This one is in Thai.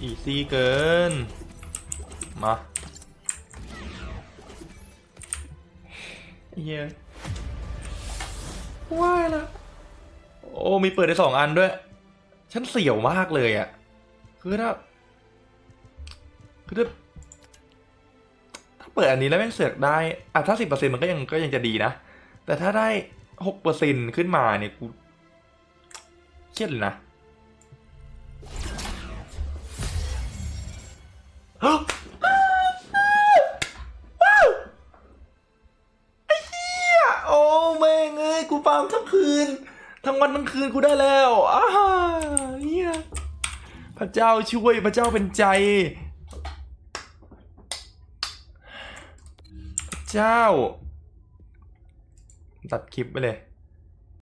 อีซี่เกิน มาเย้ยว่ายละโอ้มีเปิดได้สองอันด้วย ฉันเสี่ยวมากเลยอะ่ะ คือถ้า คือถ้าถ้าเปิดอันนี้แล้วแม่งเสือกได้อะถ้าสิบเปอร์เซ็นมันก็ยังก็ยังจะดีนะ แต่ถ้าได้หกเปอร์เซ็นขึ้นมาเนี่ยกูเครียดเลยนะ ไอ้เหี้ยโอ้แม่งเอ้ยกูฟาร์มทั้งคืน ทั้งวันทั้งคืนกูได้แล้วอ้าเหี้ยพระเจ้าช่วยพระเจ้าเป็นใจพระเจ้า ตัดคลิปไปเลย